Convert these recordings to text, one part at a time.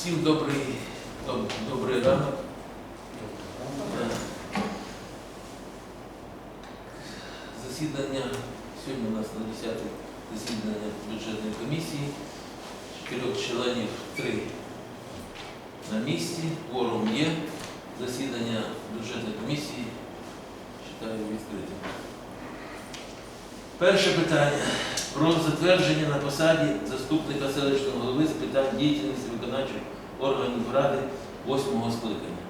Всім добрий, доб- добрий ранок. Засідання сьогодні у нас на 10 засідання бюджетної комісії. Чотирьох членів три на місці. Кворум є. Засідання бюджетної комісії вважаю відкритим. Перше питання про затвердження на посаді заступника селищного голови з питань діяльності виконавчих органів ради восьмого скликання.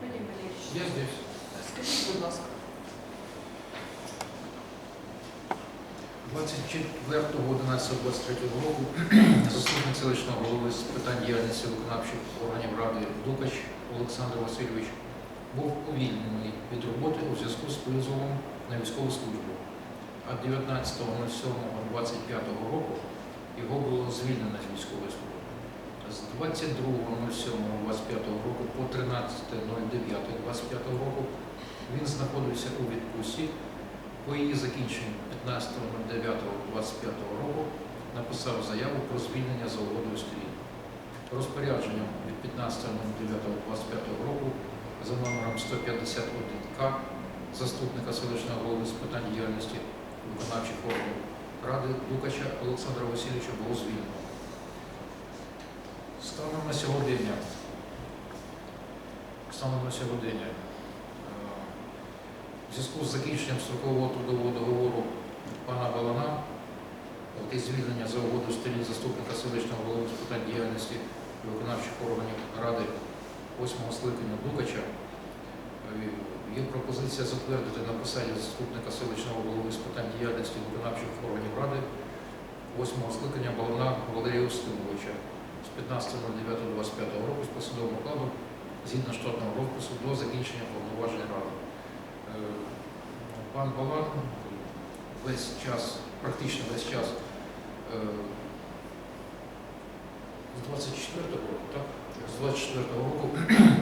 Вадим Валерьевич, Я здесь. скажіть, будь ласка, 24.11.23 року заступник селищного голови з питань діяльності виконавчих органів ради Дукач Олександр Васильович був увільнений від роботи у зв'язку з призовом на військову службу. А 19.07.25 року його було звільнено з військової служби. З 22.07.25 року по 13.09.25 року він знаходився у відпустці. По її закінченню 15.09.25 року написав заяву про звільнення за угодою сторін. Розпорядженням від 15.09.25 року за номером 151К заступника селищного голови з питань діяльності виконавчих органів Ради Дукача Олександра Васильовича було звільнено. Станом на сьогодні, станом на сьогодні е, в зв'язку з закінченням строкового трудового договору пана Балана, який звільнення за угоду сторін заступника селищного голови з питань діяльності виконавчих органів Ради восьмого скликання Дукача, е, є пропозиція затвердити на посаді заступника селищного голови з питань діяльності виконавчих органів Ради восьмого скликання Балана Валерія Устимовича з 15.09.25 року з посадовим окладом згідно штатного розпису до закінчення повноважень Ради. Е, Пан Балан весь час, практично весь час е, з 24-го року, так? З 24-го року е,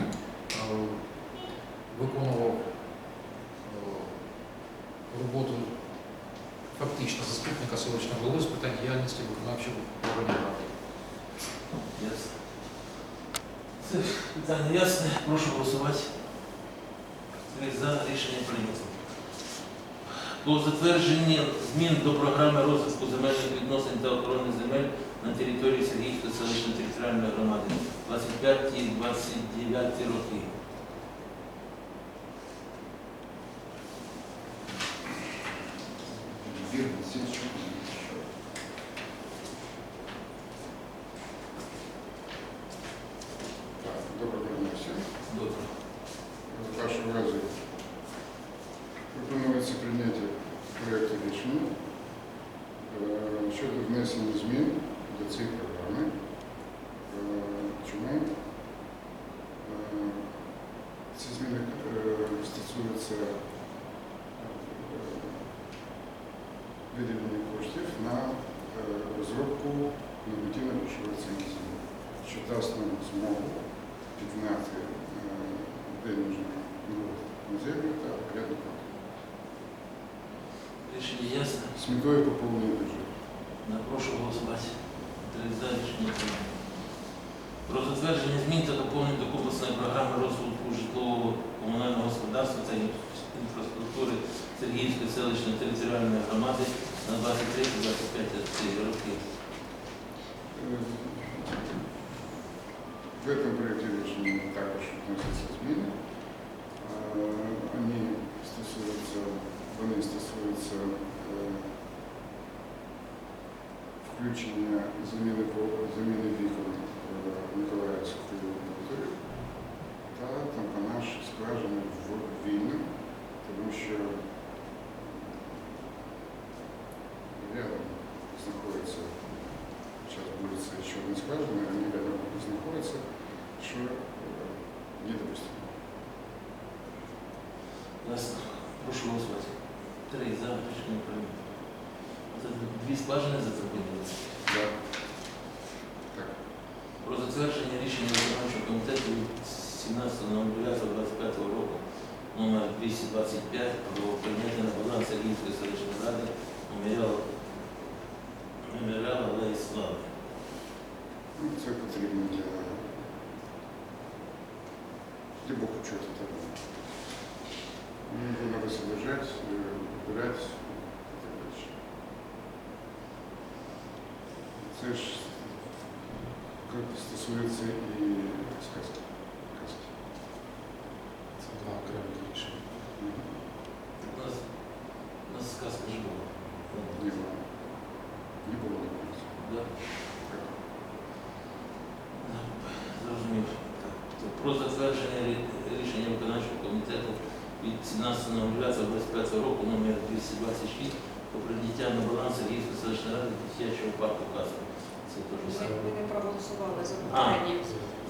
виконував е, роботу фактично заступника селищного голови з питань діяльності виконавчого органів ради. Це питання ясне. Прошу голосувати. За рішення прийнято. Про затвердження змін до програми розвитку земельних відносин та охорони земель на території Сергійської селищної територіальної громади 25-29 роки. Virgül siz денежний налог на землю та порядок. Рішення ясне. з метою поповнення бюджету. На, Прошу голосувати. За рішення. Про затвердження змін та доповнень до комплексної програми розвитку житлового комунального господарства та інфраструктури Сергіївської селищної територіальної громади на 23-25 роки. Е, В этом проекте решения також вносяться зміни. Е, Вони стосуються, вони стосуються е, включення заміни, заміни вікон е, Миколаївської території та тампонаж скважини в вільним, тому що дві скважини зацепилися. Про затвердження рішення виконавчого комітету від 17.09.25 року номер 225 про прийняття на баланс Сергійської селищної ради меморіалу Алеї Слави. потрібно для, для бухучета так. Ну, Його треба Це ж як стосується і сказки. казки. Це два окремі рішення. У нас, у нас сказка ж була. Не було. Не було такого. Да? Зрозумів. Так. То Про затвердження рі- рішення виконавчого комітету від 17.05.25 року номер 226 про прийняття на баланс Сергійської селищної ради дитячого парку Каска. Це теж Ми саме. ми не проголосували за А. попередні.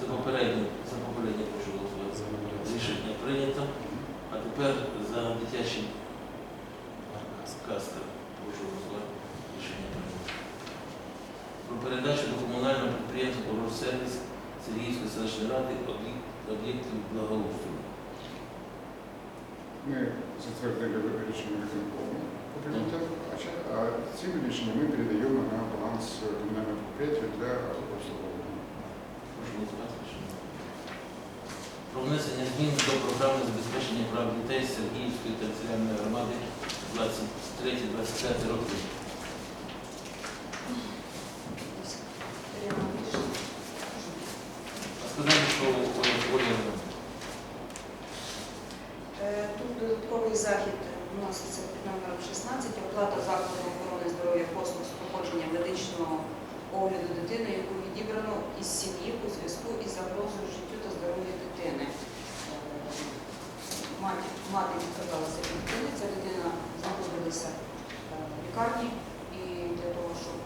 За попереднє, за попереднє прошу голосувати. Рішення прийнято. А тепер за дитячий Каска. Прошу голосувати. Рішення прийнято. Про передачу до комунального підприємства «Уросервіс» Сергіївської селищної ради об'єк- об'єктів благоустрою. Ми затвердили рішення виконкому по а ще- а ці рішення ми передаємо на баланс комунального підприємства для обслуговування. Прошу голосувати. рішення. Про внесення змін до програми забезпечення прав дітей Сергіївської територіальної громади 23-25 роки. Що Оля Оля Е, Тут додатковий захід вноситься під номером 16. Оплата закладу охорони здоров'я послуг з проходження медичного огляду дитини, яку відібрано із сім'ї у зв'язку із загрозою життю та здоров'ю дитини. Мати, мати відказалася від дитини, ця дитина знаходилася е, в лікарні, і для того, щоб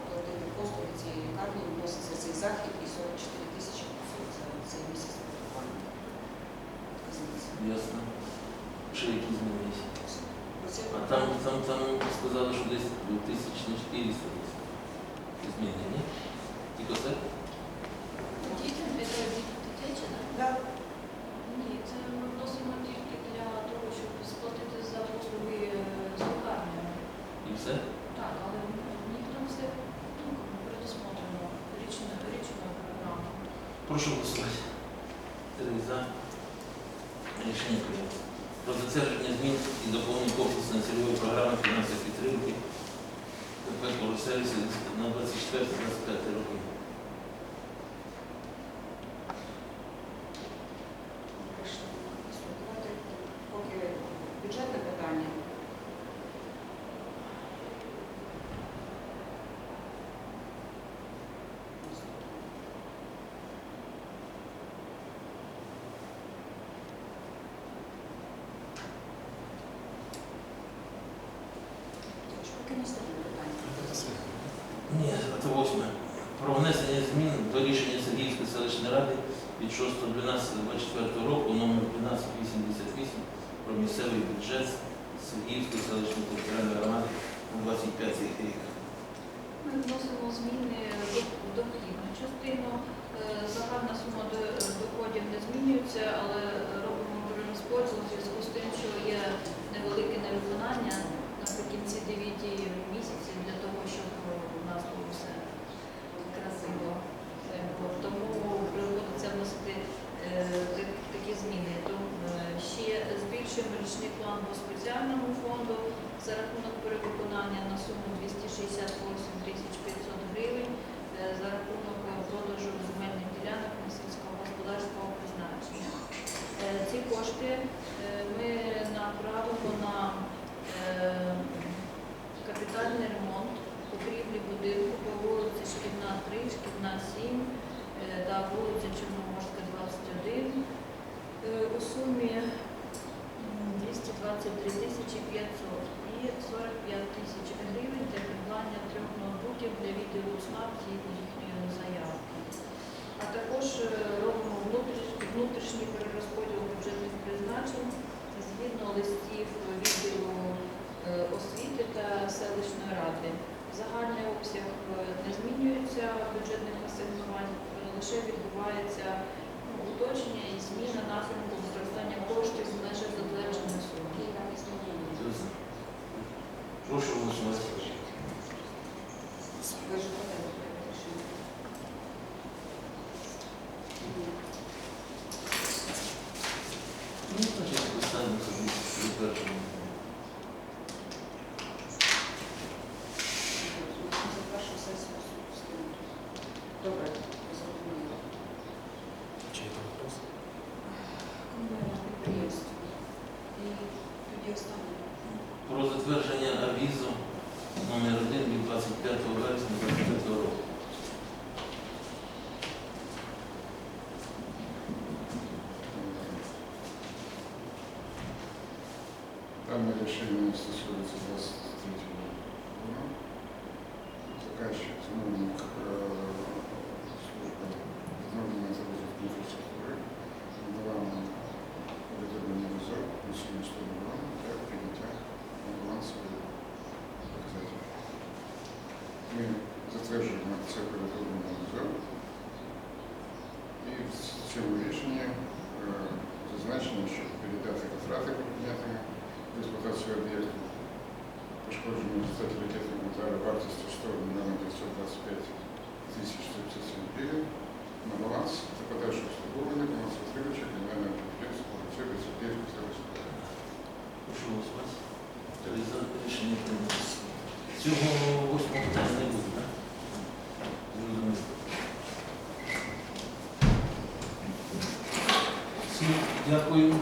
оплатити послуги цієї лікарні, вноситься цей захід і 44 тисячі за цей місяць лікування. Ясно. Ще які змінилися. А там, там, там сказали, що десь 2400 десь. Зміни, ні? Тільки це? não de Ciência, não para assistir a Secretaria Ruim. Місцевий бюджет Сергіївської селищної територіальної громади на 25 рік. Ми вносимо зміни в дохідну частину. Е, Загальна сума доходів не змінюється, але робимо перерозподіл у зв'язку з тим, що є невелике невиконання наприкінці 9 місяців для того, щоб у нас було все красиво. Е, Тому за рахунок перевиконання на суму 268 тисяч 500 гривень е, за рахунок продажу земельних ділянок на сільськогосподарського призначення. Е, Ці кошти е, ми направимо на капітальний ремонт покрівлі будинку по вулиці Шкільна 3, Шкільна 7 е, та вулиця Чорноморська 21 е, у сумі 223 тисячі 500 і 45 тисяч гривень для придбання трьох ноутбуків для відділу СНАП згідно їхньої заявки. А також е, робимо внутрішній, перерозподіл бюджетних призначень згідно листів відділу е, освіти та селищної ради. Загальний обсяг е, не змінюється бюджетних асигнувань, лише відбувається ну, уточнення і зміна напрямку використання коштів Прошу голосувати. Ви ж Данное решение стосуется 23 года. Заказчик, замовник э, служба відновлення та розвитку інфраструктури надала нам повідомлення визор на суму 100 мільйонів для прийняття на балансові показателі. Ми затверджуємо це повідомлення визор. І в цьому рішенні тисяч 157 гривень на баланс та подальше обслуговування балансоутримувача комунального підприємства Поліцейського Сергіївського селища. Прошу голосувати. Три за рішення прийнято. Цього восьмого питання не буде, так? Дякую.